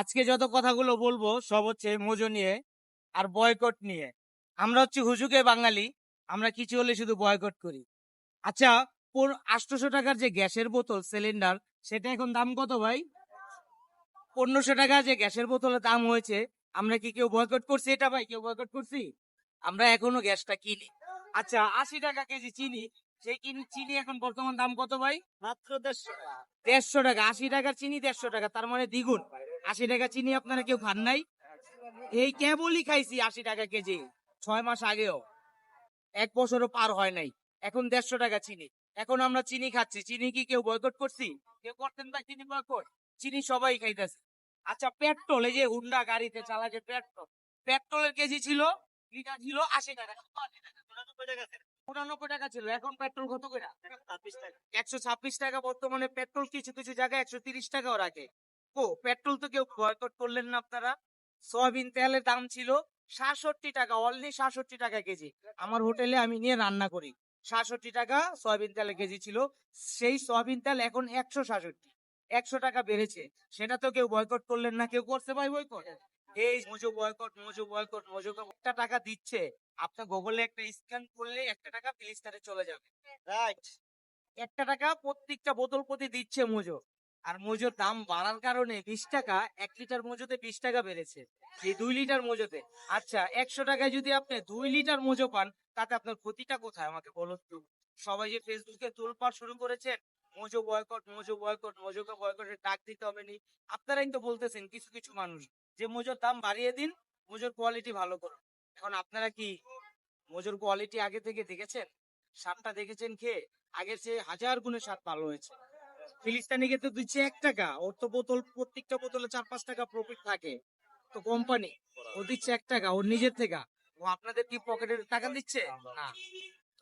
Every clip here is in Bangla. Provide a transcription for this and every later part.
আজকে যত কথাগুলো বলব সব হচ্ছে মোজো নিয়ে আর বয়কট নিয়ে। আমরা হচ্ছে হুজুকে বাঙালি আমরা কিছু হলে শুধু বয়কট করি। আচ্ছা আটশোশো টাকার যে গ্যাসের বোতল সিলিন্ডার সেটা এখন দাম কত ভাই? পনেরোশো টাকা যে গ্যাসের বোতলের দাম হয়েছে আমরা কি কেউ বয়কট করছি? এটা ভাই কেউ বয়কট করছি? আমরা এখনও গ্যাসটা কিনি। আচ্ছা আশি টাকা কেজি চিনি সেই কিনি চিনি এখন বর্তমান দাম কত ভাই? মাত্র দেড়শো টাকা। দেড়শো টাকা আশি টাকার চিনি দেড়শো টাকা তার মানে দ্বিগুণ। আশি টাকা চিনি আপনারা কেউ খান নাই? এই কেবলই খাইছি আশি টাকা কেজি, ছয় মাস আগেও। এক বছরও পার হয় নাই। এখন দেড়শো টাকা চিনি। এখন আমরা চিনি খাচ্ছি। চিনি কি কেউ বয়কট করছি? কেউ করতেন না চিনি বয়কট চিনি সবাই খাইতেছে। আচ্ছা পেট্রোল এই যে হুন্ডা গাড়িতে চালা যে পেট্রোল পেট্রোলের কেজি ছিল লিটার ছিল আশি টাকা। উনানব্বই টাকা ছিল, এখন পেট্রোল কত করে? একশো ছাব্বিশ টাকা। বর্তমানে পেট্রোল কিছু কিছু জায়গায় একশো তিরিশ টাকাও রাখে। ও, পেট্রোল তো কেউ বয়কট করলেন না আপনারা। সয়াবিন তেলের দাম ছিল সাতষট্টি টাকা, অনলি সাতষট্টি টাকা কেজি। আমার হোটেলে আমি নিয়ে রান্না করি। সাতষট্টি টাকা সয়াবিন তেলের কেজি ছিল। সেই সয়াবিন তেল এখন একশো সাতষট্টি। একশো টাকা বেড়েছে। সেটা তো কেউ বয়কট করলেন না, কেউ করছে ভাই বয়কট? এই মজু বয়কট মজু বয়কট মজু একটা টাকা দিচ্ছে। আপনার গুগলে একটা স্ক্যান করলে একটা টাকা প্লেস্টারে চলে যাবে। রাইট একটা টাকা প্রত্যেকটা বোতল প্রতি দিচ্ছে মজো আর মজুর দাম বাড়ার কারণে বিশ টাকা, এক লিটার মজুতে বিশ টাকা বেড়েছে। এই দুই লিটার মজুতে। আচ্ছা একশো টাকায় যদি আপনি দুই লিটার মজো পান, তাতে আপনার ক্ষতিটা কোথায় আমাকে বলুন তো? সবাই যে ফেসবুকে তোলপাড় শুরু করেছেন, মজো বয়কট মজো বয়কট মজোকে বয়কটের ডাক দিতে হবে নি। আপনারাই তো বলতেছেন, কিছু কিছু মানুষ, যে মজুর দাম বাড়িয়ে দিন, মজুর কোয়ালিটি ভালো করুন। এখন আপনারা কি মজুর কোয়ালিটি আগে থেকে দেখেছেন? স্বাদটা দেখেছেন খেয়ে আগের চেয়ে হাজার গুণে স্বাদ ভালো হয়েছে। ফিলিস্তানিকে তো দিচ্ছে এক টাকা ওর তো বোতল প্রত্যেকটা বোতলে চার পাঁচ টাকা প্রফিট থাকে তো কোম্পানি ও দিচ্ছে এক টাকা ওর নিজের থেকে। ও আপনাদের কি পকেটের টাকা দিচ্ছে? না।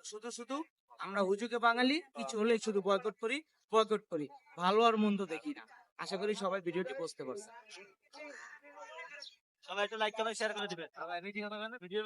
শুধু শুধু আমরা হুজুকে বাঙালি কিছু হলে শুধু বয়কট করি বয়কট করি। ভালো আর মন্দ দেখি না। আশা করি সবাই ভিডিওটি বুঝতে পারছে। সবাই একটু লাইক কমেন্ট শেয়ার করে দিবেন। ভিডিও